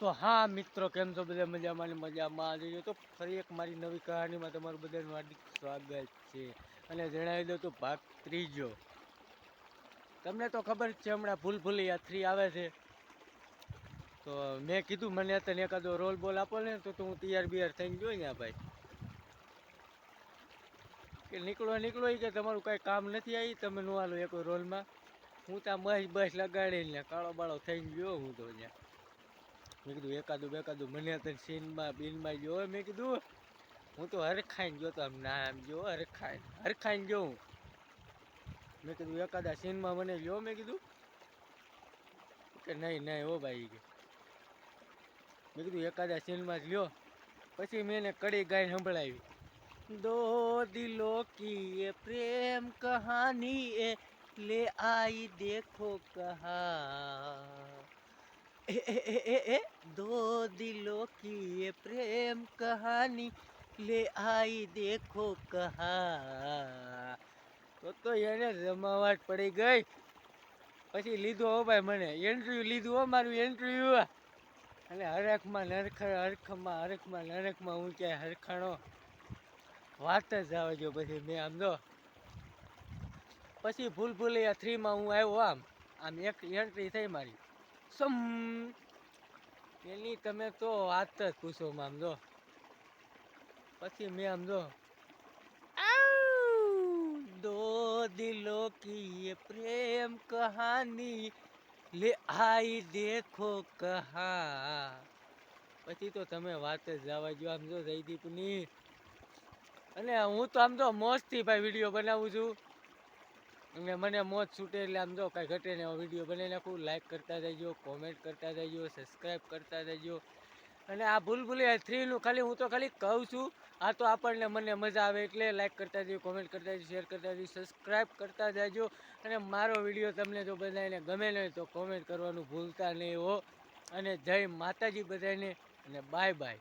તો હા મિત્રો, કેમ છો? બધા મજામાં ને મજામાં. જોઈએ તો ફરી એક મારી નવી કહાનીમાં તમારું બધાનું હાર્દિક સ્વાગત છે. અને જણાવી દઉં તો ભાગ ત્રીજો. તમને તો ખબર છે, હમણાં ફૂલ ફૂલિયા થ્રી આવે છે. તો મેં કીધું, મને તને એકાદો રોલ બોલ આપો ને, તો હું તૈયાર બિયાર થઈને જોઈ ને ભાઈ. કે નીકળો નીકળો કે તમારું કાંઈ કામ નથી આવી, તમે નો હાલો એક રોલમાં. હું ત્યાં બસ બસ લગાડીને કાળો બાળો થઈને ગયો હું તો ત્યાં મેં કીધું, એકાદું બેકાદું મને તો સીનમાં બિનમાં જો મેં કીધું, હું તો હરખાઈને ગયો તો આમ ના આમ ગયો હરખાઈને હરખાઈને જોઉં મેં કીધું, એકાદા સીનમાં મને જો મેં કીધું. કે નહીં નહીં ઓ ભાઈ, કે. મેં કીધું, એકાદા સીનમાં જ લ્યો પછી મેં એને કડી ગાય સંભળાવી. દો દિલો કી એ પ્રેમ કહાની એ, લે આઈ દેખો કહા ए, ए, ए, ए, ए, दो दिलों की ये प्रेम कहानी ले आई देखो कहा તો તો એને જમાવાટ પડી ગઈ પછી લીધો હો ભાઈ મને ઇન્ટરવ્યુ લીધું હો મારું ઇન્ટરવ્યુ અને હરખમાં નરખ હરખમાં હરખમાં નરખમાં હું ક્યાંય હરખાણો વાત જ આવે જો પછી મેં આમ જો પછી ભૂલ ભૂલૈયા થ્રીમાં હું આવ્યો આમ આમ એક એન્ટ્રી થઈ મારી સમ. એની તમે તો વાત જ પૂછો આમ જો. પછી મેં આમ જો. દો દિલો કી પ્રેમ કહાની. લે આઈ દેખો કહા. પછી તો તમે વાત જ જવા જો આમ જો જયદીપની. અને હું તો આમ તો મોજથી ભાઈ વીડિયો બનાવું છું. અને મને મોજ છૂટે એટલે આમ જો કાંઈ ઘટે ને વીડિયો બનાવી નાખું. લાઈક કરતા જજો કોમેન્ટ કરતા જજો સબસ્ક્રાઈબ કરતા જજો. અને આ ભૂલ ભૂલી થ્રીનું ખાલી હું તો ખાલી કહું છું, આ તો આપણને મને મજા આવે એટલે લાઈક કરતા જજો કોમેન્ટ કરતા જજો શેર કરતા જજો સબસ્ક્રાઈબ કરતા જજો. અને મારો વીડિયો તમને જો બધાને ગમે નહીં તો કોમેન્ટ કરવાનું ભૂલતા નહીં હો. અને જય માતાજી બધાને અને બાય બાય